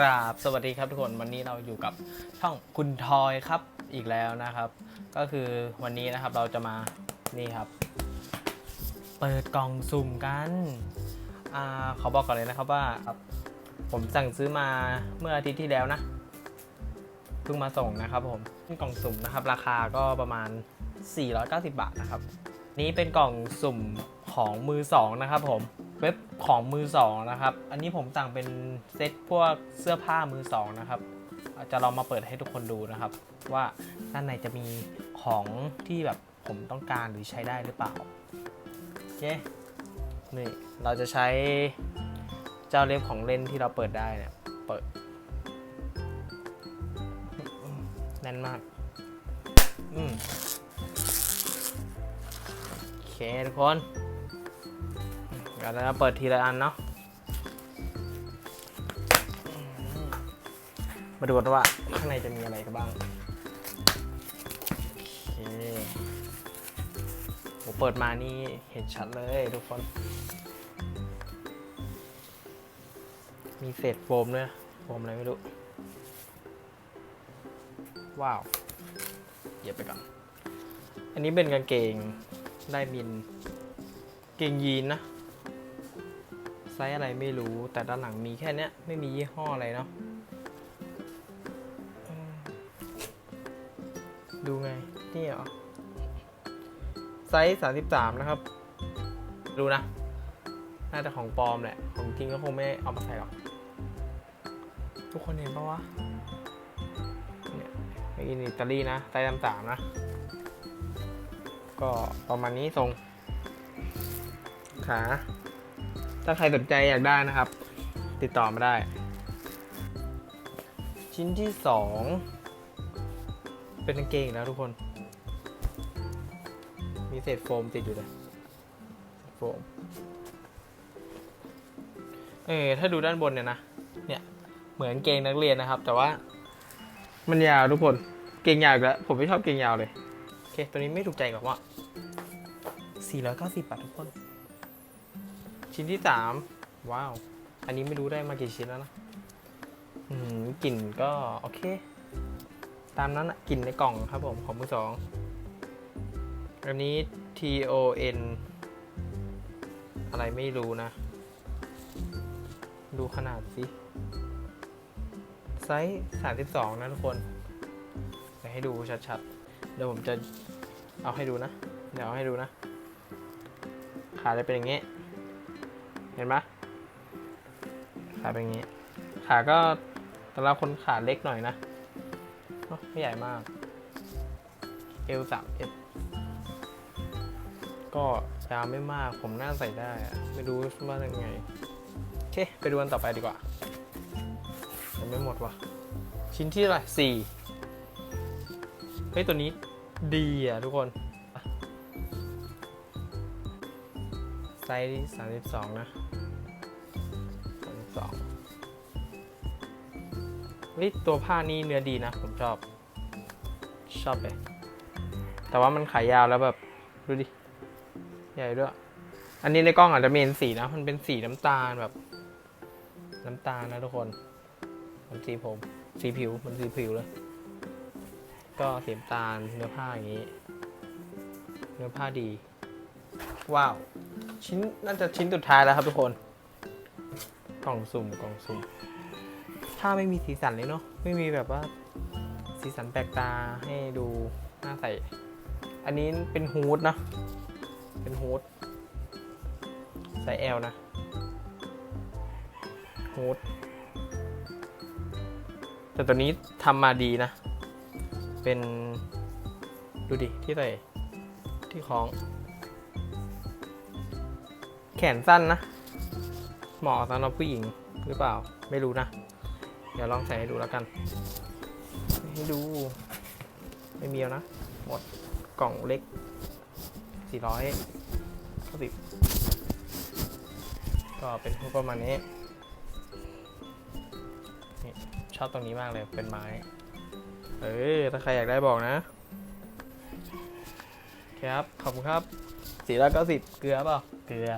ครับสวัสดีครับทุกคนวันนี้เราอยู่กับช่องคุณทอยครับอีกแล้วนะครับ ก็คือวันนี้นะครับเราจะมานี่ครับ เปิดกล่องสุ่มกันอ่าขอบอกก่อนเลยนะครับว่าครับผมสั่งซื้อมาเมื่ออาทิตย์ที่แล้วนะเพิ่งมาส่งนะครับผมเป็นกล่องสุ่มนะครับ ราคาก็ประมาณ 490 บาทนะครับ นี้เป็นกล่องสุ่มของมือสองนะครับผม เว็บของมือสองนะครับ อันนี้ผมสั่งเป็นเซ็ตพวกเสื้อผ้ามือสองนะครับจจะลองมาเปิดให้ทุกคนดูนะครับ ว่าด้านในจะมีของที่แบบผมต้องการหรือใช้ได้หรือเปล่าโอเคนี่เราจะใช้เจ้าเล็บของเล่นที่เราเปิดได้เนี่ยเปิดแน่นมากอืมโอเคทุกคน เดี๋ยวเราจะเปิดทีละอันเนาะ มาดูกันว่าข้างในจะมีอะไรกันบ้าง โอเคโหเปิดมานี่เห็นชัดเลยทุกคน มีเศษโฟมด้วยโฟมอะไรไม่รู้ ว้าวเหยียบไปก่อน อันนี้เป็นกางเกงได้มิน เกงยีนนะ ซส์อะไรไม่รู้ แต่ด้านหลังมีแค่เนี้ย ไม่มียี่ห้ออะไรเนาะดูไง นี่เหรอ ไซส์ 33 นะครับ ดูนะ น่าจะของปลอมแหละ ของจริงก็คงไม่เอามาใส่หรอก ทุกคนเห็นปะวะ เนี่ยอินอิตาลีนะ ไซส์ 33 นะ ก็ประมาณนี้ทรง ขา ถ้าใครสนใจอยากได้นะครับ ติดต่อมาได้ ชิ้นที่สองเป็นกางเกงแล้วทุกคน มีเศษโฟมติดอยู่เลยโฟมเออถ้าดูด้านบนเนี่ยนะเนี่ยเหมือนกางเกงนักเรียนนะครับ แต่ว่า มันยาวทุกคนเกงยาวแล้วผมไม่ชอบเกงยาวเลยโอเคตัวนี้ไม่ถูกใจกับว่า490บาททุกคน ชิ้นที่3ว้าว อันนี้ไม่รู้ได้มากี่ชิ้นแล้วนะอืมกลิ่นก็โอเค ตามนั้นอะกลิ่นในกล่องครับผมของมือสองอันนี้ T O N อะไรไม่รู้นะ ดูขนาดสิไซส์32 นะทุกคนเดี๋ยวให้ดูชัดๆ เดี๋ยวผมจะเอาให้ดูนะ เดี๋ยวเอาให้ดูนะ ขาจะเป็นอย่างนี้ ห็นไหมขาเป็นอย่างนี้ ขาก็สำหรับคนขาเล็กหน่อยนะไม่ใหญ่มาก เอลสามเอฟก็ยาวไม่มากผมน่าใส่ได้อะไม่รู้ว่ายังไง โอเค ไปดูกันต่อไปดีกว่ายังไม่หมดว่ะชิ้นที่เท่าไรสี่เฮ้ยตัวนี้ดีอะทุกคน ซส์สามสิบสองนะสามสิบสองเฮ้ยตัวผ้านี่เนื้อดีนะ ผมชอบ ชอบเลยแต่ว่ามันขายยาวแล้วแบบ ดูดิ ใหญ่ด้วย อันนี้ในกล้องอาจจะไม่เห็นสีนะ มันเป็นสีน้ำตาลแบบ น้ำตาลนะทุกคนมันสีผม สีผิว มันสีผิวเลย ก็สีน้ำตาลเนื้อผ้าอย่างนี้ เนื้อผ้าดี ว้าว ชิ้นน่าจะชิ้นสุดท้ายแล้วครับทุกคน กล่องสุ่มกล่องสุ่ม ถ้าไม่มีสีสันเลยเนาะ ไม่มีแบบว่า สีสันแปลกตาให้ดูน่าใส่ อันนี้เป็นฮูดนะ เป็นฮูดใส่แอลนะฮูดแต่ตัวนี้ทำมาดีนะ เป็นดูดิที่ใส่ที่คล้อง แขนสั้นนะ เหมาะสำหรับผู้หญิงหรือเปล่า ไม่รู้นะ เดี๋ยวลองใส่ให้ดูแล้วกัน ให้ดู ไม่มีแล้วนะ หมดกล่องเล็ก 400ก็สิบก็เป็นพวกประมาณนี้นี่ชอบตรงนี้มากเลยเป็นไม้ เออ ถ้าใครอยากได้บอกนะ ครับ ขอบคุณครับ 490 เกลือเปล่า เกลือ